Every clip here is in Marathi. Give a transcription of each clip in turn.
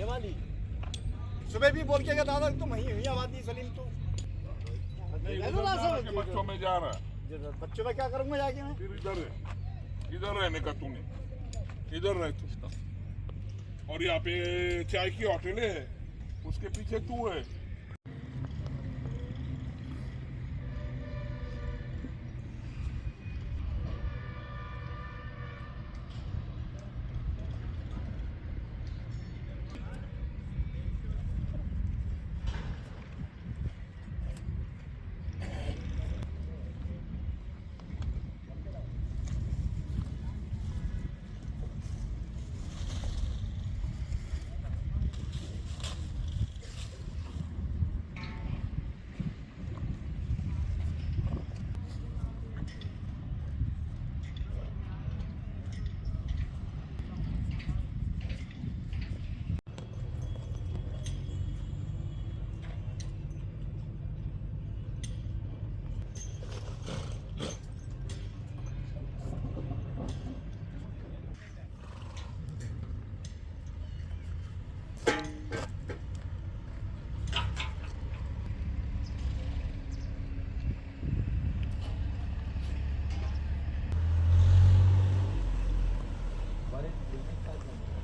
ये वाली सुबह भी बोल के गया दादा तुम वही हुई आबादी सलीम तू। के बच्चों में जा रहा है। बच्चों में क्या करूँगा जाके मैं? इधर इधर रहने का तूने। इधर रह तू। और यहाँ पे चाय की होटलें है उसके पीछे तू है। तर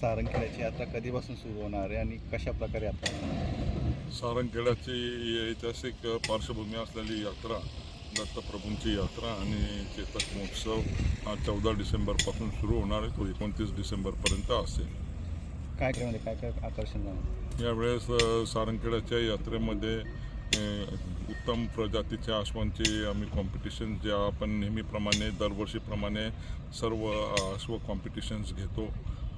सारंगखेड्याची यात्रा कधीपासून सुरू होणार आहे आणि कशा प्रकारे यात्रा सारंगखेड्याची ऐतिहासिक पार्श्वभूमी असलेली यात्रा दत्तप्रभूंची यात्रा आणि चेतक महोत्सव हा चौदा डिसेंबरपासून सुरू होणार आहे. तो एकोणतीस डिसेंबरपर्यंत असेल. काय काय म्हणजे काय काय आकर्षण यावेळेस सारंगखेड्याच्या यात्रेमध्ये उत्तम प्रजातीच्या अश्वांची आम्ही कॉम्पिटिशन ज्या आपण नेहमीप्रमाणे दरवर्षीप्रमाणे सर्व अश्व कॉम्पिटिशन्स घेतो.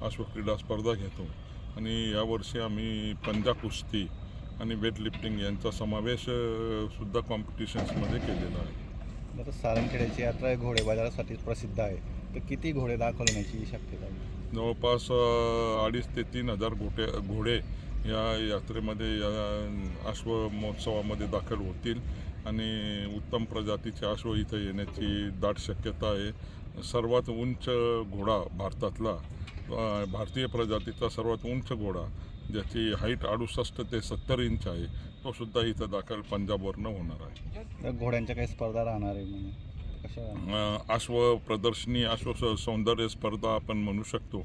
अश्व क्रीडा स्पर्धा घेतो. आणि यावर्षी आम्ही पंजा कुस्ती आणि वेट लिफ्टिंग यांचा समावेश सुद्धा कॉम्पिटिशन्समध्ये केलेला आहे. आता सारंगखेड्याची यात्रा ही घोडे बाजारासाठी प्रसिद्ध आहे. तर किती घोडे दाखवण्याची शक्यता जवळपास अडीच ते तीन हजार घोटे घोडे या यात्रेमध्ये या अश्व महोत्सवामध्ये दाखल होतील. आणि उत्तम प्रजातीचे अश्व इथं येण्याची दाट शक्यता आहे. सर्वात उंच घोडा भारतातला भारतीय प्रजातीचा सर्वात उंच घोडा ज्याची हाईट अडुसष्ट ते सत्तर इंच आहे तो सुद्धा इथं दाखल पंजाबवरनं होणार आहे. घोड्यांच्या काही स्पर्धा राहणार आहे म्हणून अश्व प्रदर्शनी अश्व सौंदर्य स्पर्धा आपण म्हणू शकतो.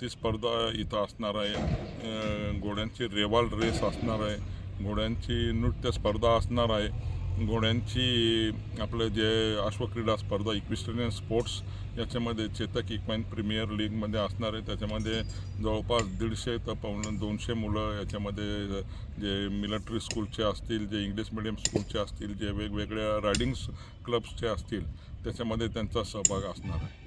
ती स्पर्धा इथं असणार आहे. घोड्यांची रेवाल रेस असणार आहे. घोड्यांची नृत्य स्पर्धा असणार आहे. घोड्यांची आपलं जे अश्वक्रीडा स्पर्धा इक्विस्टेरियन स्पोर्ट्स याच्यामध्ये चेतक इक्वाईन प्रीमियर लीगमध्ये असणार आहे. त्याच्यामध्ये जवळपास दीडशे तर पावणे दोनशे मुलं याच्यामध्ये जे मिलिटरी स्कूलचे असतील जे इंग्लिश मिडियम स्कूलचे असतील जे वेगवेगळ्या रायडिंग्स क्लब्सचे असतील त्याच्यामध्ये त्यांचा सहभाग असणार आहे.